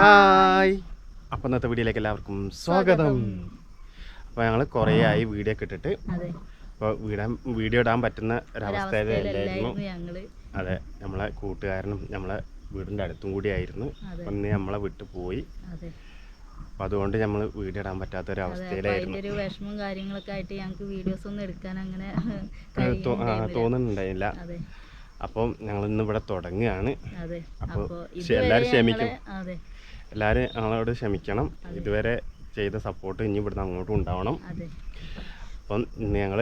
Hi. അപ്പം ഇന്നത്തെ വീഡിയോയിലേക്ക് എല്ലാവർക്കും സ്വാഗതം. അപ്പോൾ ഞങ്ങൾ കുറേ ആയി വീഡിയോ ഒക്കെ ഇട്ടിട്ട്. അപ്പോൾ വീടാൻ വീഡിയോ ഇടാൻ പറ്റുന്ന ഒരവസ്ഥയിലായിരുന്നു അതെ നമ്മളെ കൂട്ടുകാരനും നമ്മളെ വീടിന്റെ അടുത്തും കൂടി ആയിരുന്നു. അപ്പം ഇന്ന് നമ്മളെ വിട്ടു പോയി. അതെ. അപ്പോൾ അതുകൊണ്ട് നമ്മൾ വീഡിയോ ഇടാൻ പറ്റാത്ത ഒരു അപ്പൊ അവസ്ഥയിലായിരുന്നു ഒരു വിഷമവും കാര്യങ്ങളൊക്കെ ആയിട്ട് ഞങ്ങൾക്ക് വീഡിയോസ് ഒന്നും എടുക്കാൻ അങ്ങനെ തോന്നുന്നുണ്ടായില്ല അപ്പം ഞങ്ങൾ ഇന്ന് ഇവിടെ തുടങ്ങുകയാണ്. അപ്പൊ അപ്പൊ ശ- എല്ലാരും ക്ഷമിക്കും. എല്ലാവരും ഞങ്ങളോട് ക്ഷമിക്കണം. ഇതുവരെ ചെയ്ത സപ്പോർട്ട് ഇനി ഇവിടുന്ന് അങ്ങോട്ടും ഉണ്ടാവണം. അപ്പം ഇന്ന് ഞങ്ങൾ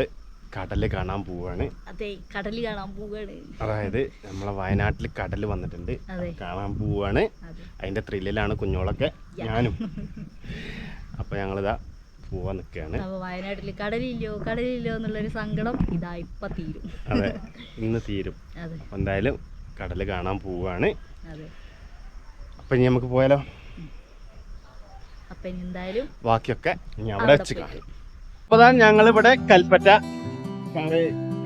കടൽ കാണാൻ പോവാണ്. അതെ കടൽ കാണാൻ പോവുകയാണ് അതായത് നമ്മളെ വയനാട്ടിൽ കടൽ വന്നിട്ടുണ്ട്. കാണാൻ പോവാണ്. അതെ. അതിന്റെ ത്രില്ലിലാണ് കുഞ്ഞോളൊക്കെ ഞാനും. അപ്പൊ ഞങ്ങളിതാ പോവാൻ നിൽക്കുകയാണ് വയനാട്ടിൽ കടലില്ലോ കടലില്ലോ എന്നുള്ളൊരു സങ്കടം ഇതാ ഇപ്പൊ തീരും. അതെ ഇന്ന് തീരും. അപ്പൊ എന്തായാലും കടൽ കാണാൻ പോവാണ്. അതെ. അപ്പൊ ഇനി നമുക്ക് പോയാലോ? അപ്പം എന്തായാലും ബാക്കിയൊക്കെ ഇനി അവിടെ വെച്ച് കാണും. അപ്പൊ ഞങ്ങൾ ഇവിടെ കൽപ്പറ്റ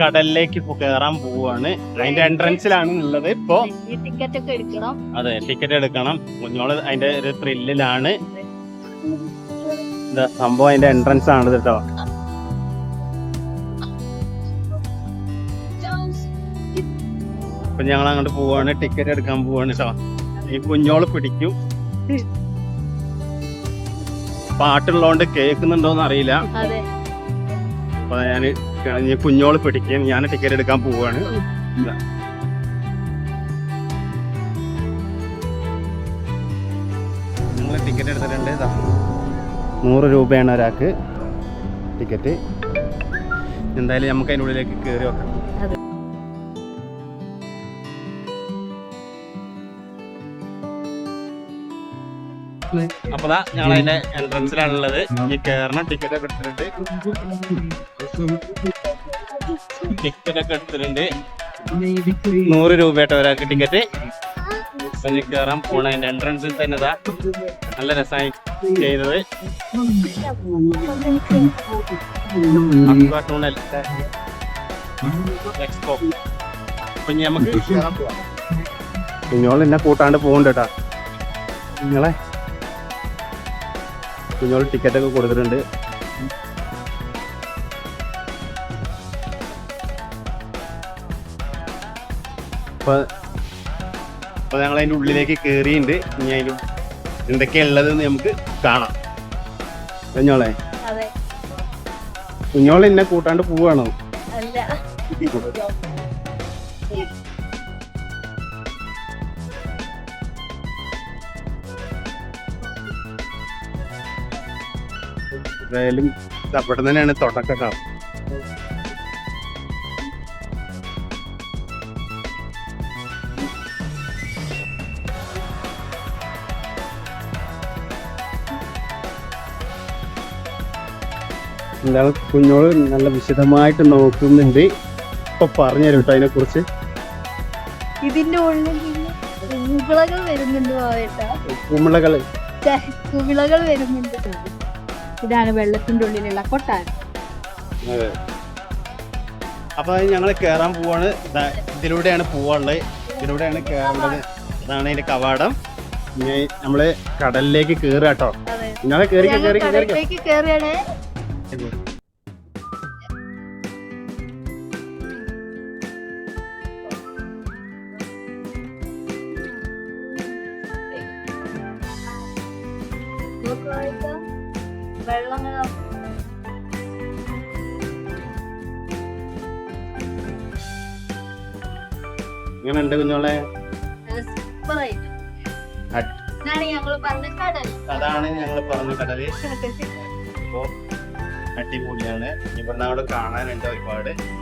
കടലിലേക്ക് കേറാൻ പോവാണ്. അതിന്റെ എൻട്രൻസിലാണ് ഉള്ളത് ഇപ്പോ. ടിക്കറ്റ് ഒക്കെ എടുക്കണം. അതെ ടിക്കറ്റ് എടുക്കണം. കുഞ്ഞോൾ അതിന്റെ ഒരു ത്രില്ലിലാണ് സംഭവം അതിന്റെ എൻട്രൻസ് ആണ് കേട്ടോ അപ്പൊ ഞങ്ങൾ അങ്ങോട്ട് പോവാണ്. ടിക്കറ്റ് എടുക്കാൻ പോവാണ് കേട്ടോ. ഈ കുഞ്ഞോൾ പിടിക്കും. പാട്ടുള്ളതുകൊണ്ട് കേൾക്കുന്നുണ്ടോന്ന് അറിയില്ല. അപ്പൊ ഞാൻ കുഞ്ഞോൾ പിടിക്കും. ഞാൻ ടിക്കറ്റ് എടുക്കാൻ പോവാണ്. ടിക്കറ്റ് എടുത്തിട്ടുണ്ട്. നൂറ് രൂപയാണ് ഒരാൾക്ക് ടിക്കറ്റ്. എന്തായാലും നമുക്ക് അതിനുള്ളിലേക്ക് കയറി വെക്കാം അതെ അപ്പൊ ഞങ്ങൾ അതിന്റെ എൻട്രൻസിലാണുള്ളത് ഈ കയറണം ടിക്കറ്റ് ഒക്കെ എടുത്തിട്ടുണ്ട്. ടിക്കറ്റ് ഒക്കെ എടുത്തിട്ടുണ്ട്. നൂറ് രൂപയായിട്ട് ഒരാൾക്ക് ടിക്കറ്റ് കയറാൻ പോണ. അതിന്റെ എൻട്രൻസിൽ തന്നെ ഇതാ നല്ല രസമായി ചെയ്തത്. ടൂണൽ എക്സ്പോ അപ്പൊ നമുക്ക് കുഞ്ഞോളെന്നെ കൂട്ടാണ്ട് പോകണ്ട കേട്ടാ നിങ്ങളെ കുഞ്ഞോൾ ടിക്കറ്റ് ഒക്കെ കൊടുത്തിട്ടുണ്ട്. അപ്പൊ ഞങ്ങൾ അതിന്റെ ഉള്ളിലേക്ക് കേറിയിട്ടുണ്ട് ഇനി അതിന്റെ എന്തൊക്കെയാ ഉള്ളതെന്ന് നമുക്ക് കാണാം. കുഞ്ഞോളെ കുഞ്ഞോളെ എന്നെ കൂട്ടാണ്ട് പോവാണോ? അല്ല. എന്തായാലും അവിടെ തന്നെയാണ് തുടക്കം കാണുന്നത്. എന്തായാലും കുഞ്ഞോൾ നല്ല വിശദമായിട്ട് നോക്കുന്നുണ്ട്. ഇപ്പൊ പറഞ്ഞുതരും കേട്ടോ അതിനെ കുറിച്ച് ഇതിന്റെ ഉള്ളിൽ കുമിളകൾ വരുന്നുണ്ട് കുമിളകൾ കുമിളകൾ വരുന്നുണ്ട്. ഇതാണ് വെള്ളത്തിന്റെ ഉള്ളിലുള്ള കൊട്ടാരം. അതെ. അപ്പൊ ഞങ്ങൾ കേറാൻ പോവാണ്. ഇതിലൂടെയാണ് പോവാനുള്ളത്. ഇതിലൂടെയാണ് കേറേണ്ടത്. ഇതാണ് അതിന്റെ കവാടം. ഇനി നമ്മൾ കടലിലേക്ക് കേറുക കേട്ടോ നിങ്ങളെ കേറി കേറി കേറി കടലിലേക്ക് കുഞ്ഞോളെ സൂപ്പറായിട്ട്. കുഞ്ഞോളെ അതാണ് ഞങ്ങൾ പറഞ്ഞ കടൽ. അപ്പോ അടിപൊളിയാണ്. ഇവിടുന്ന് അവിടെ കാണാനുണ്ട് ഒരുപാട്.